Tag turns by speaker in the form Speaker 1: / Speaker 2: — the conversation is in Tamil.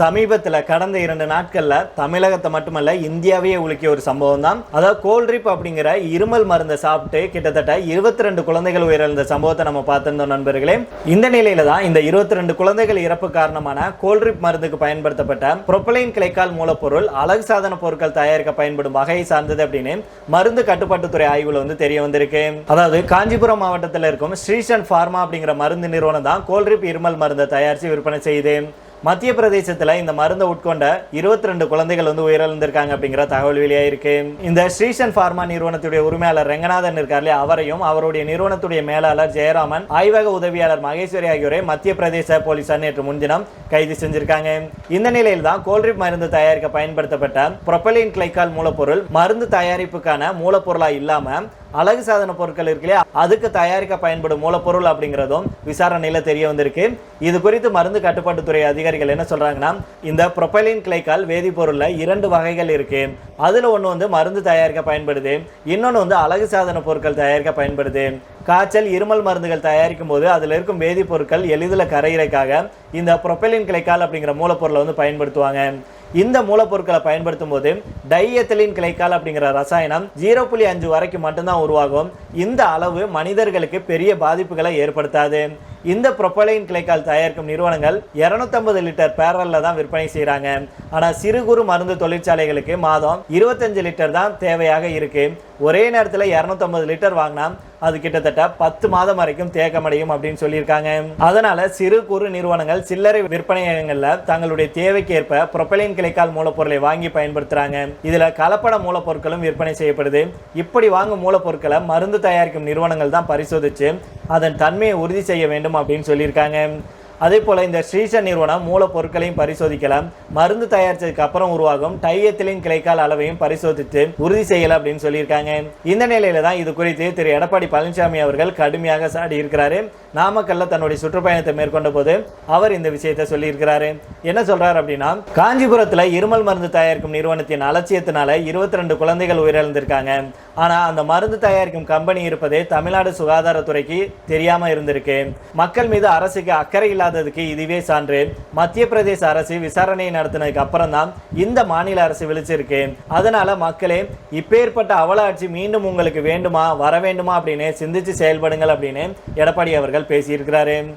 Speaker 1: சமீபத்தில் கடந்த இரண்டு நாட்களில் தமிழகத்தை மட்டுமல்ல இந்தியாவையே உலுக்கிய ஒரு சம்பவம் தான் அதாவது கோல்ட்ரிப் அப்படிங்கிற இருமல் மருந்தை சாப்பிட்டு கிட்டத்தட்ட இருபத்தி ரெண்டு குழந்தைகள் உயிரிழந்த சம்பவத்தை நம்ம பார்த்திருந்தோம் நண்பர்களே. இந்த நிலையில தான் இந்த இருபத்தி ரெண்டு குழந்தைகள் இறப்பு காரணமான கோல்ட்ரிப் மருந்துக்கு பயன்படுத்தப்பட்ட புரொப்பலைன் கிளைக்கால் மூலப்பொருள் அழகு சாதன பொருட்கள் தயாரிக்க பயன்படும் வகையை சார்ந்தது அப்படின்னு மருந்து கட்டுப்பாட்டுத்துறை ஆய்வில் வந்து தெரிய வந்திருக்கு. அதாவது காஞ்சிபுரம் மாவட்டத்தில் இருக்கும் ஸ்ரீசன் ஃபார்மா அப்படிங்கிற மருந்து நிறுவனம் தான் கோல்ட்ரிப் இருமல் மருந்தை தயாரித்து விற்பனை செய்யுது. மத்திய பிரதேசத்தில் இந்த மருந்தை உட்கொண்ட இருபத்தி ரெண்டு குழந்தைகள் வந்து உயிரிழந்திருக்காங்க அப்படிங்கிற தகவல் வெளியாயிருக்கு. இந்த ஸ்ரீசன் ஃபார்மா நிறுவனத்துடைய உரிமையாளர் ரெங்கநாதன் இருக்கார் இல்லையா? அவரையும் அவருடைய நிறுவனத்துடைய மேலாளர் ஜெயராமன் ஆய்வக உதவியாளர் மகேஸ்வரி ஆகியோரை மத்திய பிரதேச போலீசார் நேற்று முன்தினம் கைது செஞ்சிருக்காங்க. இந்த நிலையில் தான் கோல்ட்ரிப் மருந்து தயாரிக்க பயன்படுத்தப்பட்ட புரொப்பலின் கிளைக்கால் மூலப்பொருள் மருந்து தயாரிப்புக்கான மூலப்பொருளாக இல்லாமல் அழகு சாதன பொருட்கள் இருக்கு இல்லையா? அதுக்கு தயாரிக்க பயன்படும் மூலப்பொருள் அப்படிங்கிறதும் விசாரணையில் தெரிய வந்திருக்கு. இது குறித்து மருந்து கட்டுப்பாட்டுத்துறை அதிகாரிகள் என்ன சொல்றாங்கன்னா இந்த புரொபைலின் கிளைக்கால் வேதிப்பொருளில் இரண்டு வகைகள் இருக்கு. அதில் ஒன்று வந்து மருந்து தயாரிக்க பயன்படுது. இன்னொன்று வந்து அழகு சாதன பொருட்கள் தயாரிக்க பயன்படுது. காய்ச்சல் இருமல் மருந்துகள் தயாரிக்கும் போது அதில் இருக்கும் வேதிப்பொருட்கள் எளிதில் கரையிறக்காக இந்த புரொப்பலின் கிளைக்கால் அப்படிங்கிற மூலப்பொருளை வந்து பயன்படுத்துவாங்க. இந்த மூலப்பொருட்களை பயன்படுத்தும் போது டைஎத்தலின் கிளைக்கால் அப்படிங்கிற ரசாயனம் ஜீரோ புள்ளி அஞ்சு வரைக்கும் மட்டும்தான் உருவாகும். இந்த அளவு மனிதர்களுக்கு பெரிய பாதிப்புகளை ஏற்படுத்தாது. இந்த புரொப்பலைன் கிளைக்கால் தயாரிக்கும் நிறுவனங்கள் 250 லிட்டர் பேரலில் தான் விற்பனை செய்கிறாங்க ஆனால் சிறு குறு மருந்து தொழிற்சாலைகளுக்கு மாதம் இருபத்தஞ்சு லிட்டர் தான் தேவையாக இருக்குது ஒரே நேரத்தில் 250 லிட்டர் வாங்கினா அது கிட்டத்தட்ட பத்து மாதம் வரைக்கும் தேக்கமடையும் அப்படின்னு சொல்லியிருக்காங்க. அதனால சிறு குறு நிறுவனங்கள் சில்லறை விற்பனையகங்களில் தங்களுடைய தேவைக்கு ஏற்ப புரொப்பலின் கிளைக்கால் மூலப்பொருளை வாங்கி பயன்படுத்துறாங்க. இதுல கலப்பட மூலப்பொருட்களும் விற்பனை செய்யப்படுது. இப்படி வாங்கும் மூலப்பொருட்களை மருந்து தயாரிக்கும் நிறுவனங்கள் தான் பரிசோதிச்சு அதன் தன்மையை உறுதி செய்ய வேண்டும் அப்படின்னு சொல்லியிருக்காங்க. அதே போல இந்த ஸ்ரீசன் நிறுவனம் மூலப்பொருட்களையும் பரிசோதிக்கலாம். மருந்து தயாரிச்சதுக்கு அப்புறம் உருவாகும் டையத்திலின் கிளைக்கால் அளவையும் பரிசோதித்து உறுதி செய்யலாம் அப்படின்னு சொல்லியிருக்காங்க. இந்த நிலையில தான் இது குறித்து திரு. எடப்பாடி பழனிசாமி அவர்கள் கடுமையாக சாடி இருக்கிறாரு நாமக்கல்ல தன்னுடைய சுற்றுப்பயணத்தை மேற்கொண்ட போது அவர் இந்த விஷயத்தை சொல்லியிருக்கிறாரு. என்ன சொல்றாரு அப்படின்னா காஞ்சிபுரத்துல இருமல் மருந்து தயாரிக்கும் நிறுவனத்தின் அலட்சியத்தினால இருபத்தி ரெண்டு குழந்தைகள் உயிரிழந்திருக்காங்க. ஆனா அந்த மருந்து தயாரிக்கும் கம்பெனி இருப்பதே தமிழ்நாடு சுகாதாரத்துறைக்கு தெரியாம இருந்திருக்கு. மக்கள் மீது அரசுக்கு அக்கறை இல்லாததுக்கு இதுவே சான்று. மத்திய பிரதேச அரசு விசாரணை நடத்தினதுக்கு அப்புறம் தான் இந்த மாநில அரசு விழிச்சிருக்கு. அதனால மக்களே இப்பேற்பட்ட அவலாட்சி மீண்டும் உங்களுக்கு வேண்டுமா வர வேண்டுமா அப்படின்னு சிந்திச்சு செயல்படுங்கள் அப்படின்னு எடப்பாடி அவர்கள் பேசியிருக்கிறாரு.